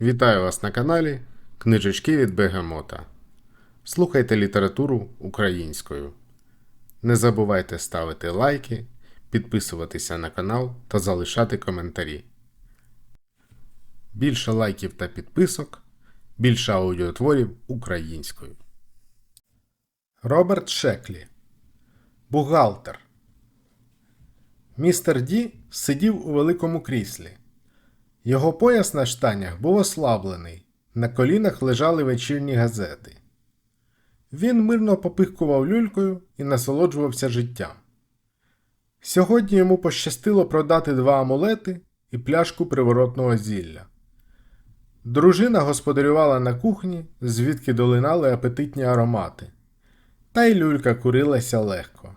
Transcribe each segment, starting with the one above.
Вітаю вас на каналі Книжечки від Бегемота. Слухайте літературу українською. Не забувайте ставити лайки, підписуватися на канал та залишати коментарі. Більше лайків та підписок, більше аудіотворів українською. Роберт Шеклі Бухгалтер. Містер Ді сидів у великому кріслі. Його пояс на штанях був ослаблений, на колінах лежали вечірні газети. Він мирно попихкував люлькою і насолоджувався життям. Сьогодні йому пощастило продати два амулети і пляшку приворотного зілля. Дружина господарювала на кухні, звідки долинали апетитні аромати, та й люлька курилася легко.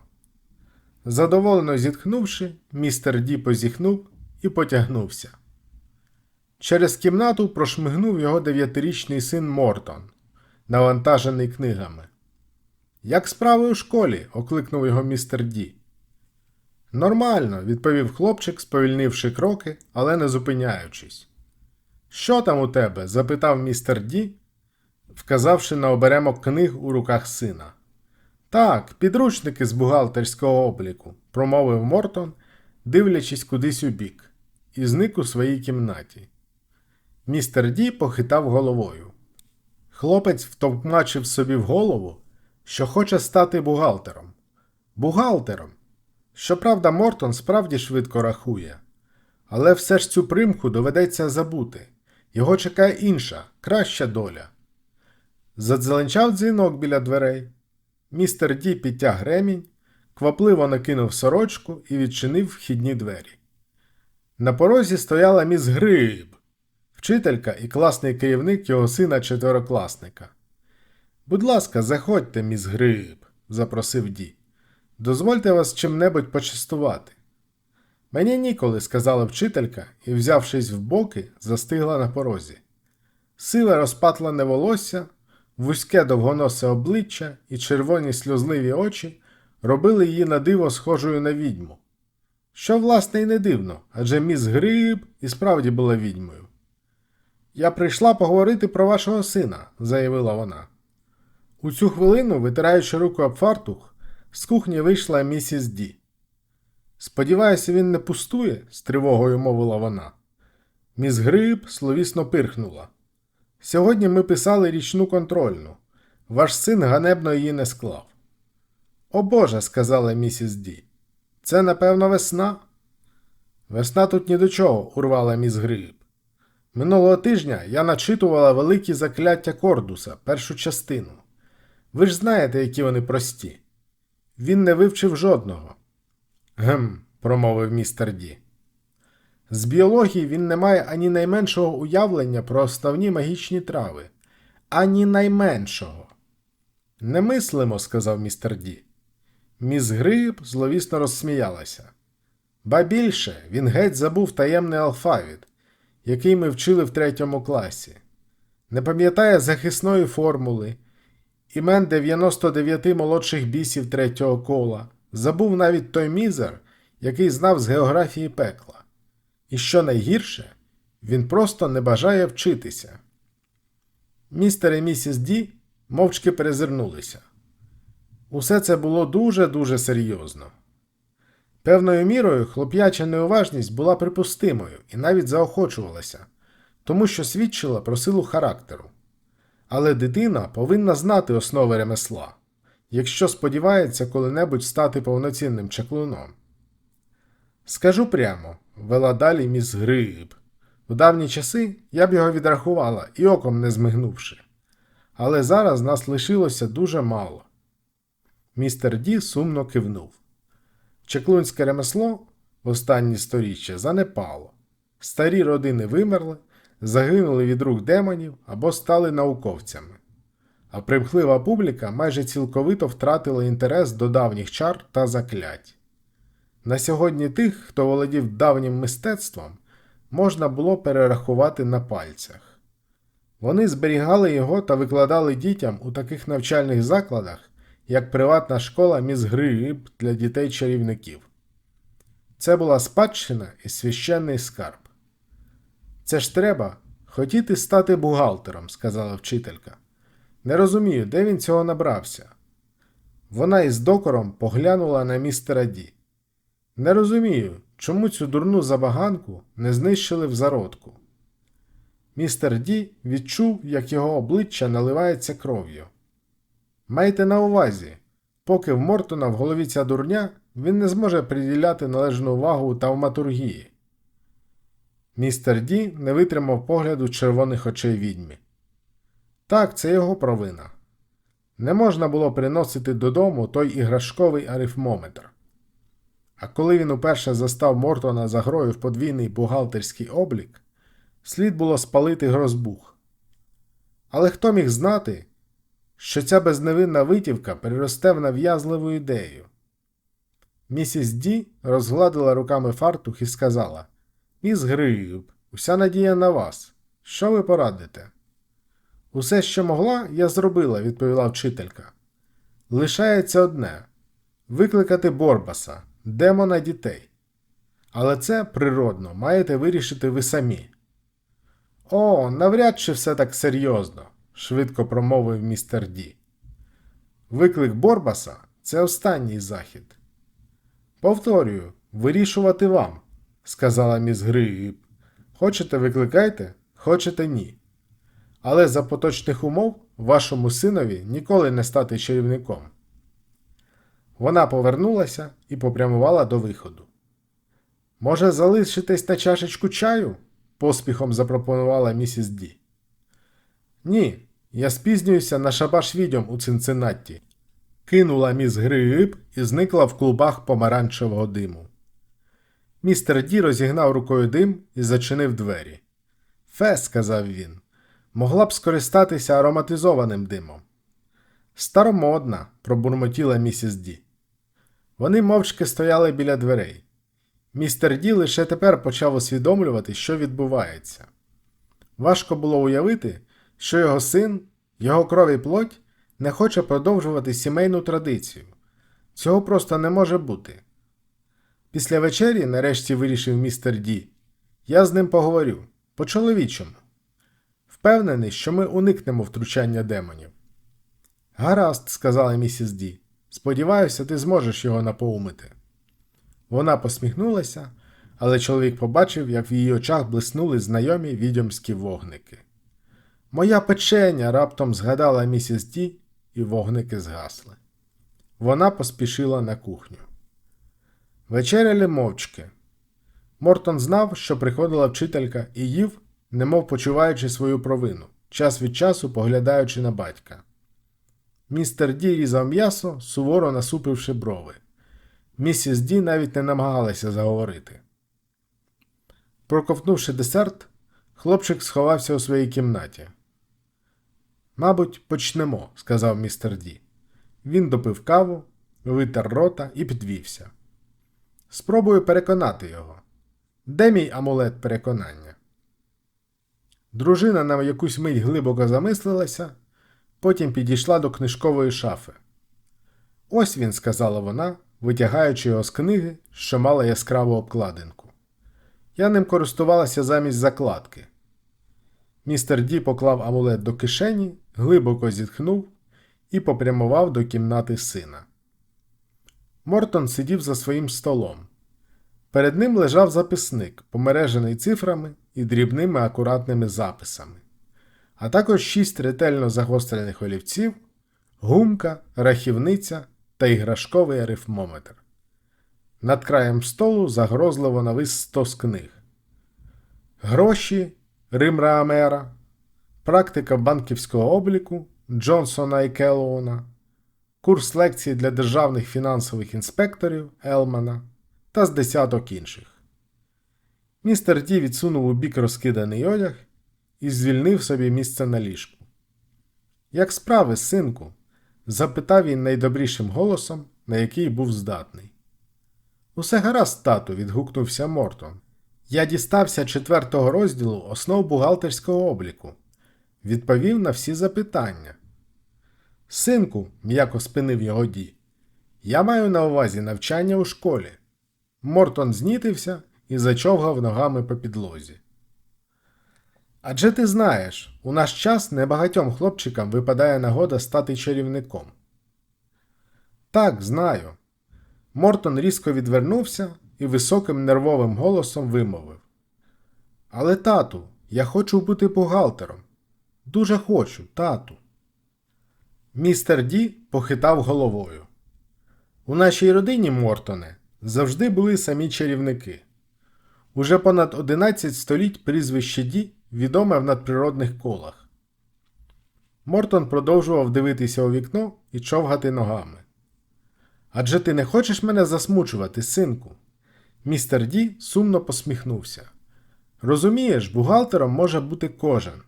Задоволено зітхнувши, містер Ді позіхнув і потягнувся. Через кімнату прошмигнув його дев'ятирічний син Мортон, навантажений книгами. Як справи у школі? окликнув його містер Ді. Нормально, відповів хлопчик, сповільнивши кроки, але не зупиняючись. Що там у тебе? запитав містер Ді, вказавши на оберемок книг у руках сина. Так, підручники з бухгалтерського обліку, промовив Мортон, дивлячись кудись у бік, і зник у своїй кімнаті. Містер Ді похитав головою. Хлопець втовкмачив собі в голову, що хоче стати бухгалтером. Бухгалтером. Щоправда, Мортон справді швидко рахує. Але все ж цю примху доведеться забути. Його чекає інша, краща доля. Задзеленчав дзвінок біля дверей. Містер Ді підтяг ремінь, квапливо накинув сорочку і відчинив вхідні двері. На порозі стояла міс Гриб, вчителька і класний керівник його сина четверокласника. Будь ласка, заходьте, міс Гриб, запросив Ді. Дозвольте вас чим-небудь почастувати. Мені ніколи, сказала вчителька і, взявшись в боки, застигла на порозі. Сиве розпатлене волосся, вузьке довгоносе обличчя і червоні сльозливі очі робили її на диво схожою на відьму. Що, власне, і не дивно, адже міс Гриб і справді була відьмою. Я прийшла поговорити про вашого сина, заявила вона. У цю хвилину, витираючи руку об фартух, з кухні вийшла місіс Ді. Сподіваюся, він не пустує, з тривогою мовила вона. Міс Гриб словісно пирхнула. Сьогодні ми писали річну контрольну. Ваш син ганебно її не склав. О Боже, сказала місіс Ді. Це, напевно, весна. Весна тут ні до чого, урвала міс Гриб. Минулого тижня я начитувала великі закляття Кордуса, першу частину. Ви ж знаєте, які вони прості. Він не вивчив жодного. Гм, промовив містер Ді. З біології він не має ані найменшого уявлення про основні магічні трави. Ані найменшого. Не мислимо, сказав містер Ді. Міс Гриб зловісно розсміялася. Ба більше він геть забув таємний алфавіт, який ми вчили в третьому класі. Не пам'ятає захисної формули, імен 99 молодших бісів третього кола, забув навіть той мізер, який знав з географії пекла. І що найгірше, він просто не бажає вчитися. Містер і місіс Ді мовчки перезирнулися. Усе це було дуже-дуже серйозно. Певною мірою хлоп'яча неуважність була припустимою і навіть заохочувалася, тому що свідчила про силу характеру. Але дитина повинна знати основи ремесла, якщо сподівається коли-небудь стати повноцінним чаклуном. Скажу прямо, вела далі міс Гриб. У давні часи я б його відрахувала і оком не змигнувши. Але зараз нас лишилося дуже мало. Містер Ді сумно кивнув. Чеклунське ремесло в останні сторіччя занепало. Старі родини вимерли, загинули від рук демонів або стали науковцями. А примхлива публіка майже цілковито втратила інтерес до давніх чар та заклять. На сьогодні тих, хто володів давнім мистецтвом, можна було перерахувати на пальцях. Вони зберігали його та викладали дітям у таких навчальних закладах, як приватна школа міс Гриб для дітей-чарівників. Це була спадщина і священний скарб. Це ж треба, Хотіти стати бухгалтером, сказала вчителька. Не розумію, де він цього набрався. Вона із докором поглянула на містера Ді. Не розумію, чому цю дурну забаганку не знищили в зародку. Містер Ді відчув, як його обличчя наливається кров'ю. Майте на увазі, поки в Мортона в голові ця дурня, він не зможе приділяти належну увагу тавматургії. Містер Ді не витримав погляду червоних очей відьмі. Так, це його провина. Не можна було приносити додому той іграшковий арифмометр. А коли він уперше застав Мортона за грою в подвійний бухгалтерський облік, слід було спалити грозбух. Але хто міг знати, що ця безневинна витівка переросте в нав'язливу ідею? Місіс Ді розгладила руками фартух і сказала: Міс Гриб, уся надія на вас. Що ви порадите? Усе, що могла, я зробила, відповіла вчителька. Лишається одне викликати Борбаса, демона дітей. Але це природно, маєте вирішити ви самі. О, навряд чи все так серйозно, швидко промовив містер Ді. Виклик Борбаса це останній захід. Повторюю, вирішувати вам, сказала міс Гриб. Хочете викликайте, хочете ні. Але за поточних умов вашому синові ніколи не стати чарівником. Вона повернулася і попрямувала до виходу. Може, залишитись на чашечку чаю? поспіхом запропонувала місіс Ді. Ні, я спізнююся на шабаш відьом у Цинциннатті. Кинула міс Гриб і зникла в клубах помаранчевого диму. Містер Ді розігнав рукою дим і зачинив двері. Фе, сказав він, могла б скористатися ароматизованим димом. Старомодна, пробурмотіла місіс Ді. Вони мовчки стояли біля дверей. Містер Ді лише тепер почав усвідомлювати, що відбувається. Важко було уявити, що його син, його кров і плоть не хоче продовжувати сімейну традицію. Цього просто не може бути. Після вечері, нарешті вирішив містер Ді, я з ним поговорю по-чоловічому. Впевнений, що ми уникнемо втручання демонів. Гаразд, сказала місіс Ді. Сподіваюся, ти зможеш його напоумити. Вона посміхнулася, але чоловік побачив, як в її очах блиснули знайомі відьомські вогники. Моя печеня раптом згадала місіс Ді, і вогники згасли. Вона поспішила на кухню. Вечеряли мовчки. Мортон знав, що приходила вчителька і їв, немов почуваючи свою провину, час від часу поглядаючи на батька. Містер Ді різав м'ясо, суворо насупивши брови. Місіс Ді навіть не намагалася заговорити. Проковтнувши десерт, хлопчик сховався у своїй кімнаті. Мабуть, почнемо, сказав містер Ді. Він допив каву, витер рота і підвівся. Спробую переконати його. Де мій амулет переконання? Дружина на якусь мить глибоко замислилася, потім підійшла до книжкової шафи. Ось він, сказала вона, витягаючи його з книги, що мала яскраву обкладинку. Я ним користувалася замість закладки. Містер Ді поклав амулет до кишені, глибоко зітхнув і попрямував до кімнати сина. Мортон сидів за своїм столом. Перед ним лежав записник, помережений цифрами і дрібними акуратними записами, а також шість ретельно загострених олівців, гумка, рахівниця та іграшковий арифмометр. Над краєм столу загрозливо навис стос книг. Гроші Рим Раамера, Практика банківського обліку Джонсона і Келлоуна, Курс лекцій для державних фінансових інспекторів Елмана та з десяток інших. Містер Ді відсунув у бік розкиданий одяг і звільнив собі місце на ліжку. Як справи, синку? запитав він найдобрішим голосом, на який був здатний. Усе гаразд, тату, відгукнувся Мортон. Я дістався четвертого розділу основ бухгалтерського обліку, відповів на всі запитання. Синку, м'яко спинив його Ді, я маю на увазі навчання у школі. Мортон знітився і зачовгав ногами по підлозі. Адже ти знаєш, у наш час небагатьом хлопчикам випадає нагода стати чарівником. Так, знаю. Мортон різко відвернувся і високим нервовим голосом вимовив. Але, тату, я хочу бути бухгалтером. Дуже хочу, тату. Містер Ді похитав головою. У нашій родині, Мортоне, завжди були самі чарівники. Уже понад 11 століть прізвище Ді відоме в надприродних колах. Мортон продовжував дивитися у вікно і човгати ногами. Адже ти не хочеш мене засмучувати, синку? Містер Ді сумно посміхнувся. Розумієш, бухгалтером може бути кожен,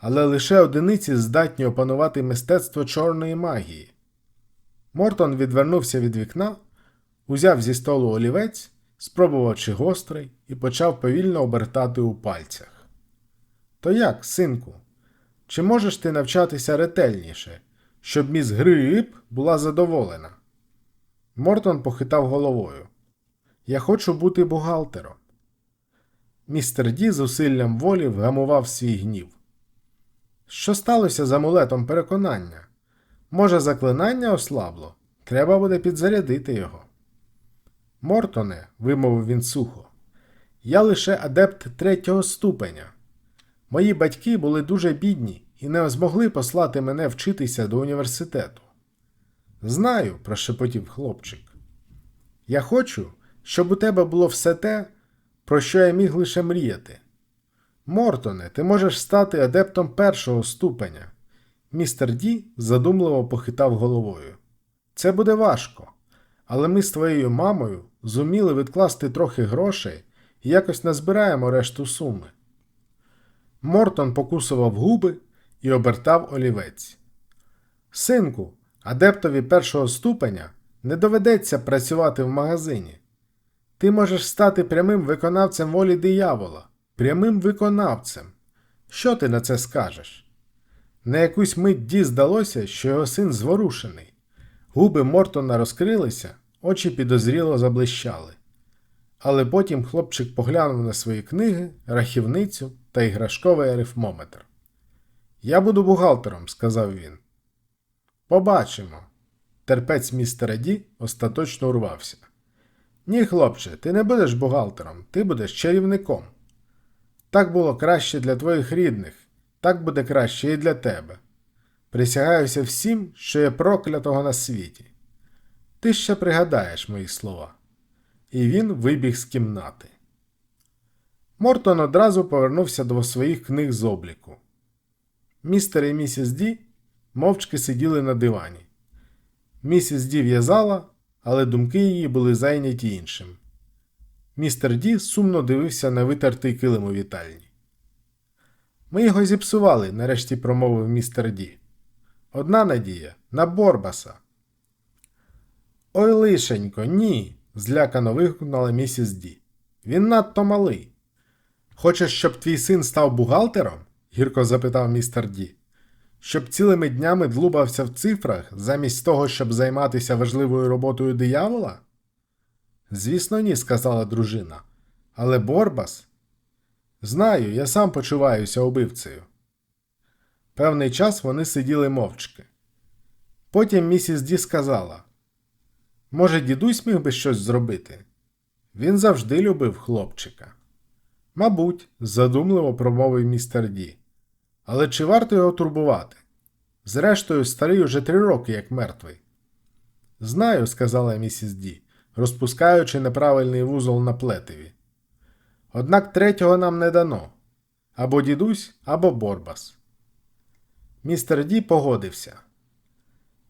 але лише одиниці здатні опанувати мистецтво чорної магії. Мортон відвернувся від вікна, узяв зі столу олівець, спробував чи гострий і почав повільно обертати у пальцях. То як, синку, чи можеш ти навчатися ретельніше, щоб міс Грип була задоволена? Мортон похитав головою. Я хочу бути бухгалтером. Містер Ді з усиллям волі вгамував свій гнів. Що сталося з амулетом переконання? Може, заклинання ослабло? Треба буде підзарядити його. Мортоне, вимовив він сухо, я лише адепт третього ступеня. Мої батьки були дуже бідні і не змогли послати мене вчитися до університету. Знаю, прошепотів хлопчик. Я хочу, щоб у тебе було все те, про що я міг лише мріяти. Мортоне, ти можеш стати адептом першого ступеня. Містер Ді задумливо похитав головою. Це буде важко, але ми з твоєю мамою зуміли відкласти трохи грошей і якось назбираємо решту суми. Мортон покусував губи і обертав олівець. Синку, адептові першого ступеня не доведеться працювати в магазині. Ти можеш стати прямим виконавцем волі диявола, прямим виконавцем. Що ти на це скажеш? На якусь мить Ді здалося, що його син зворушений. Губи Мортона розкрилися, очі підозріло заблищали. Але потім хлопчик поглянув на свої книги, рахівницю та іграшковий арифмометр. Я буду бухгалтером, сказав він. Побачимо. Терпець містера Ді остаточно урвався. Ні, хлопче, ти не будеш бухгалтером, ти будеш чарівником. Так було краще для твоїх рідних, так буде краще і для тебе. Присягаюся всім, що є проклятого на світі. Ти ще пригадаєш мої слова. І він вибіг з кімнати. Мортон одразу повернувся до своїх книг з обліку. Містер і місіс Ді мовчки сиділи на дивані. Місіс Ді в'язала, але думки її були зайняті іншим. Містер Ді сумно дивився на витертий килим у вітальні. Ми його зіпсували, нарешті промовив містер Ді. Одна надія на Борбаса. Ой, лишенько, ні. злякано вигукнула місіс Ді. Він надто малий. Хочеш, щоб твій син став бухгалтером? гірко запитав містер Ді. Щоб цілими днями длубався в цифрах, замість того, щоб займатися важливою роботою диявола? Звісно, ні, сказала дружина. Але Борбас. Знаю, я сам почуваюся убивцею. Певний час вони сиділи мовчки. Потім місіс Ді сказала: Може, дідусь міг би щось зробити? Він завжди любив хлопчика. Мабуть, задумливо промовив містер Ді. Але чи варто його турбувати? Зрештою, старий уже три роки, як мертвий. Знаю, сказала місіс Ді, розпускаючи неправильний вузол на плетеві. Однак третього нам не дано або дідусь, або Борбас. Містер Ді погодився.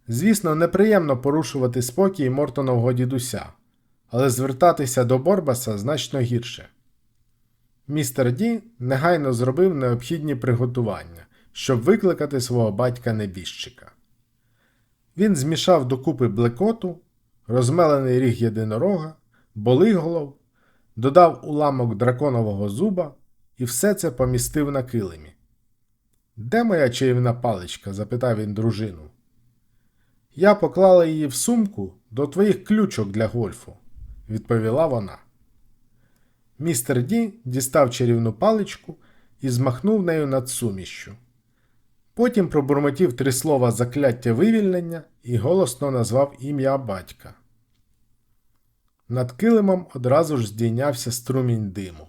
Звісно, неприємно порушувати спокій Мортонового дідуся, але звертатися до Борбаса значно гірше. Містер Ді негайно зробив необхідні приготування, щоб викликати свого батька небіжчика. Він змішав докупи блекоту, розмелений ріг єдинорога, болиголов, додав уламок драконового зуба і все це помістив на килимі. Де моя чарівна паличка? запитав він дружину. Я поклала її в сумку до твоїх ключок для гольфу, відповіла вона. Містер Ді дістав чарівну паличку і змахнув нею над сумішшю. Потім пробурмотів три слова закляття вивільнення і голосно назвав ім'я батька. Над килимом одразу ж здійнявся струмінь диму.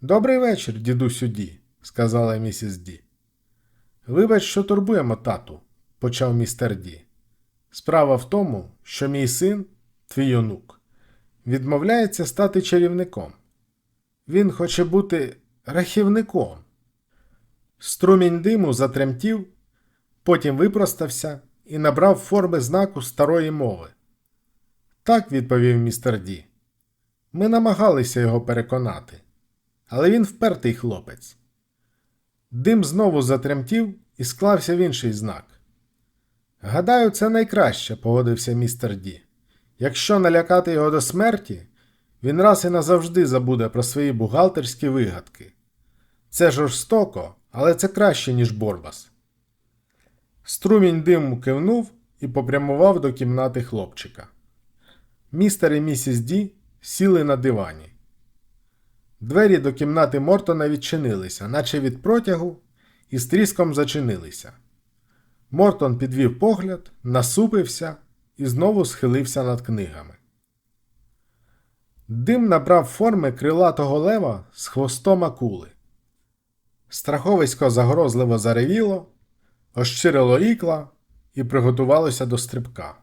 Добрий вечір, дідусю Ді, сказала місіс Ді. Вибач, що турбуємо тату, почав містер Ді. Справа в тому, що мій син, твій онук, відмовляється стати чарівником. Він хоче бути рахівником. Струмінь диму затремтів, потім випростався і набрав форми знаку старої мови. Так, відповів містер Ді. Ми намагалися його переконати, але він впертий хлопець. Дим знову затремтів і склався в інший знак. Гадаю, це найкраще, погодився містер Ді. Якщо налякати його до смерті, він раз і назавжди забуде про свої бухгалтерські вигадки. Це жорстоко, але це краще, ніж Борбас. Струмінь диму кивнув і попрямував до кімнати хлопчика. Містер і місіс Ді сіли на дивані. Двері до кімнати Мортона відчинилися, наче від протягу, і з тріском зачинилися. Мортон підвів погляд, насупився і знову схилився над книгами. Дим набрав форми крилатого лева з хвостом акули. Страховисько загрозливо заревіло, ощирило ікла і приготувалося до стрибка.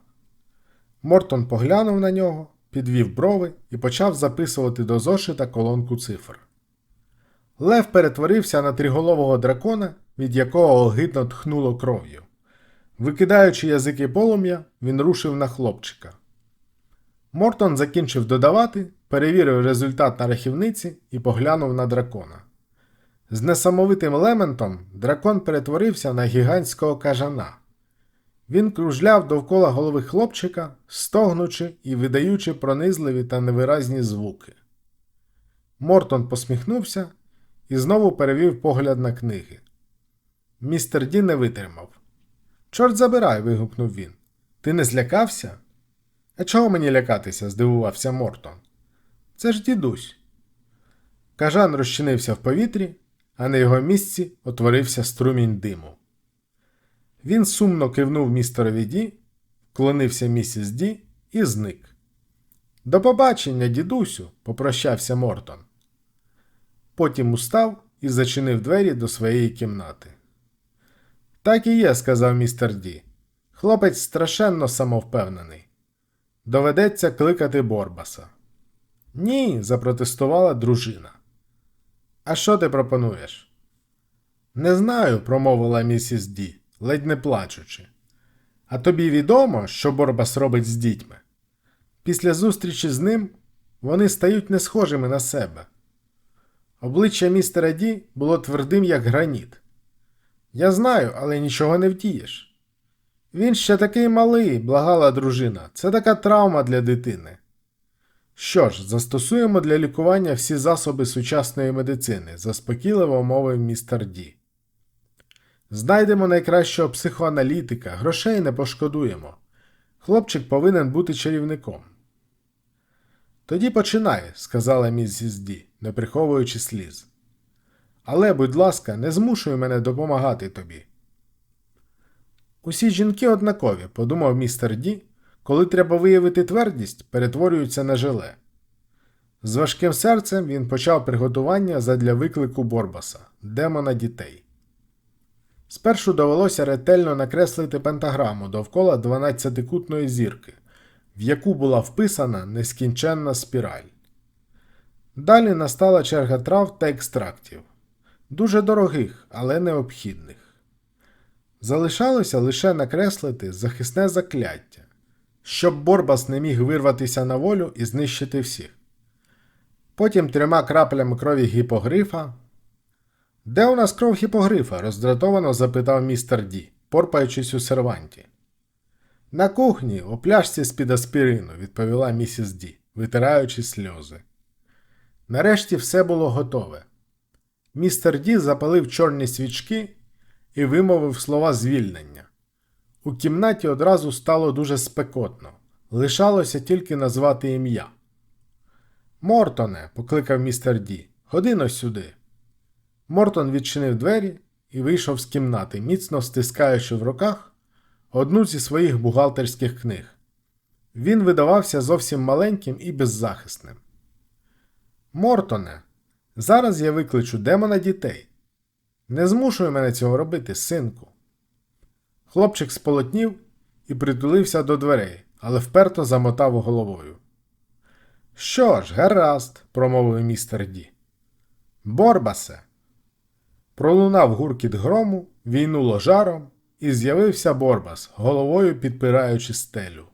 Мортон поглянув на нього, підвів брови і почав записувати до зошита колонку цифр. Лев перетворився на триголового дракона, від якого огидно тхнуло кров'ю. Викидаючи язики полум'я, він рушив на хлопчика. Мортон закінчив додавати, перевірив результат на рахівниці і поглянув на дракона. З несамовитим лементом дракон перетворився на гігантського кажана. Він кружляв довкола голови хлопчика, стогнучи і видаючи пронизливі та невиразні звуки. Мортон посміхнувся і знову перевів погляд на книги. Містер Ді не витримав. Чорт забирай. вигукнув він. Ти не злякався? А чого мені лякатися? здивувався Мортон. Це ж дідусь. Кажан розчинився в повітрі, а на його місці отворився струмінь диму. Він сумно кивнув містерові Ді, вклонився місіс Ді і зник. До побачення, дідусю, попрощався Мортон. Потім устав і зачинив двері до своєї кімнати. Так і є, сказав містер Ді. Хлопець страшенно самовпевнений. Доведеться кликати Борбаса. Ні, запротестувала дружина. А що ти пропонуєш? Не знаю, промовила місіс Ді, ледь не плачучи. А тобі відомо, що Борбас робить з дітьми? Після зустрічі з ним вони стають не схожими на себе. Обличчя містера Ді було твердим, як граніт. Я знаю, але нічого не вдієш. Він ще такий малий, благала дружина. Це така травма для дитини. Що ж, застосуємо для лікування всі засоби сучасної медицини, заспокійливо мовив містер Ді. Знайдемо найкращого психоаналітика, грошей не пошкодуємо. Хлопчик повинен бути чарівником. Тоді починай, сказала місіс Ді, не приховуючи сліз. Але, будь ласка, не змушуй мене допомагати тобі. Усі жінки однакові, подумав містер Ді, коли треба виявити твердість, перетворюються на желе. З важким серцем він почав приготування задля виклику Борбаса, демона дітей. Спершу довелося ретельно накреслити пентаграму довкола 12-кутної зірки, в яку була вписана нескінченна спіраль. Далі настала черга трав та екстрактів, дуже дорогих, але необхідних. Залишалося лише накреслити захисне закляття, щоб Борбас не міг вирватися на волю і знищити всіх. Потім трьома краплями крові гіпогрифа. Де у нас кров гіпогрифа? роздратовано запитав містер Ді, порпаючись у серванті. На кухні, у пляшці з-під аспірину, відповіла місіс Ді, витираючи сльози. Нарешті все було готове. Містер Ді запалив чорні свічки і вимовив слова звільнення. У кімнаті одразу стало дуже спекотно, лишалося тільки назвати ім'я. Мортоне, покликав містер Ді, ходи но сюди. Мортон відчинив двері і вийшов з кімнати, міцно стискаючи в руках одну зі своїх бухгалтерських книг. Він видавався зовсім маленьким і беззахисним. Мортоне, зараз я викличу демона дітей. Не змушуй мене цього робити, синку. Хлопчик сполотнів і притулився до дверей, але вперто замотав головою. Що ж, гаразд, промовив містер Ді. Борбасе. Пролунав гуркіт грому, війнуло жаром, і з'явився Борбас, головою підпираючи стелю.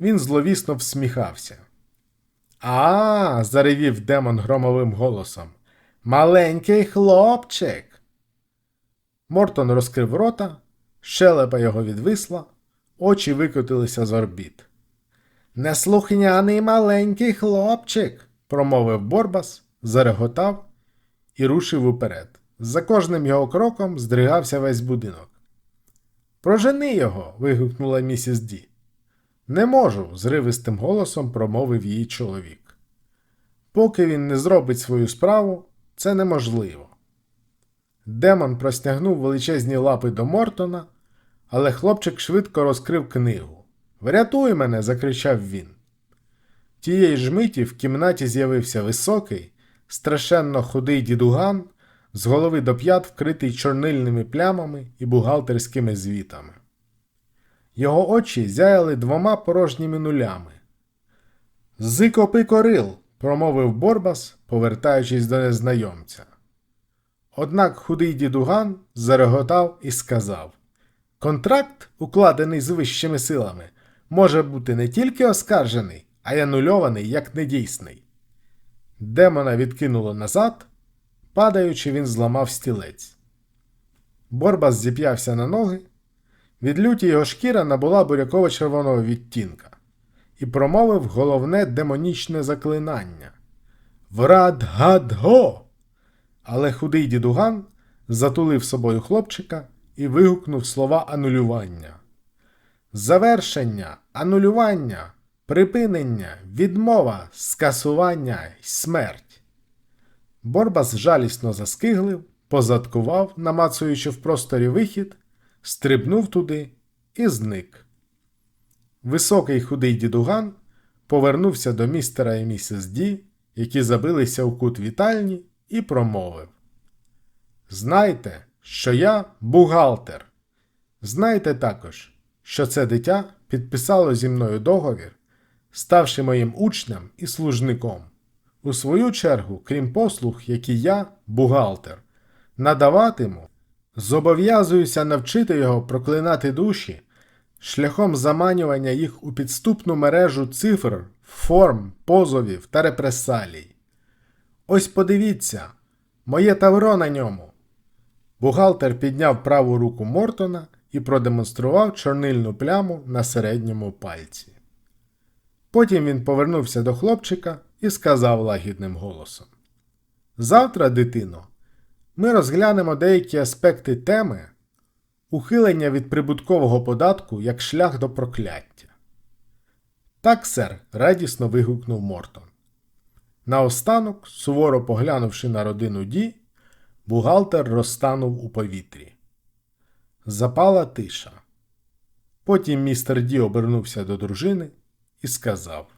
Він зловісно всміхався. А, заревів демон громовим голосом. Маленький хлопчик. Мортон розкрив рота, щелепа його відвисла, очі викотилися з орбіт. Неслухняний маленький хлопчик, промовив Борбас, зареготав і рушив уперед. За кожним його кроком здригався весь будинок. Прожени його. вигукнула місіс Ді. Не можу, зривистим голосом промовив її чоловік. Поки він не зробить свою справу, це неможливо. Демон простягнув величезні лапи до Мортона, але хлопчик швидко розкрив книгу. Врятуй мене! закричав він. Тієї ж миті в кімнаті з'явився високий, страшенно худий дідуган, з голови до п'ят вкритий чорнильними плямами і бухгалтерськими звітами. Його очі зяяли двома порожніми нулями. Зикопи корил, промовив Борбас, повертаючись до незнайомця. Однак худий дідуган зареготав і сказав: Контракт, укладений з вищими силами, може бути не тільки оскаржений, а й анульований як недійсний. Демона відкинуло назад, падаючи, він зламав стілець. Борбас зіп'явся на ноги. Від люті його шкіра набула буряково-червоного відтінка і промовив головне демонічне заклинання Врад-гад-го! Але худий дідуган затулив собою хлопчика і вигукнув слова анулювання. Завершення, анулювання, припинення, відмова, скасування й смерть. Борбас жалісно заскиглив, позадкував, намацуючи в просторі вихід, стрибнув туди і зник. Високий худий дідуган повернувся до містера і місіс Ді, які забилися у кут вітальні, і промовив: Знайте, що я бухгалтер. Знайте також, що це дитя підписало зі мною договір, ставши моїм учнем і служником. У свою чергу, крім послуг, які я, бухгалтер, надаватиму, зобов'язуюся навчити його проклинати душі шляхом заманювання їх у підступну мережу цифр, форм, позовів та репресалій. Ось подивіться, моє тавро на ньому. Бухгалтер підняв праву руку Мортона і продемонстрував чорнильну пляму на середньому пальці. Потім він повернувся до хлопчика і сказав лагідним голосом: Завтра, дитино, ми розглянемо деякі аспекти теми ухилення від прибуткового податку як шлях до прокляття. Так, сер, радісно вигукнув Мортон. Наостанок, суворо поглянувши на родину Ді, бухгалтер розтанув у повітрі. Запала тиша. Потім містер Ді обернувся до дружини і сказав: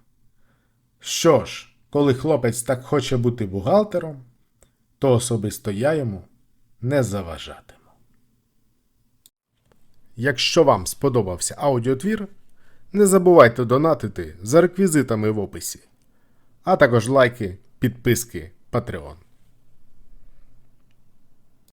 Що ж, коли хлопець так хоче бути бухгалтером, то особисто я йому не заважатиму. Якщо вам сподобався аудіотвір, не забувайте донатити за реквізитами в описі, а також лайки, підписки, Patreon.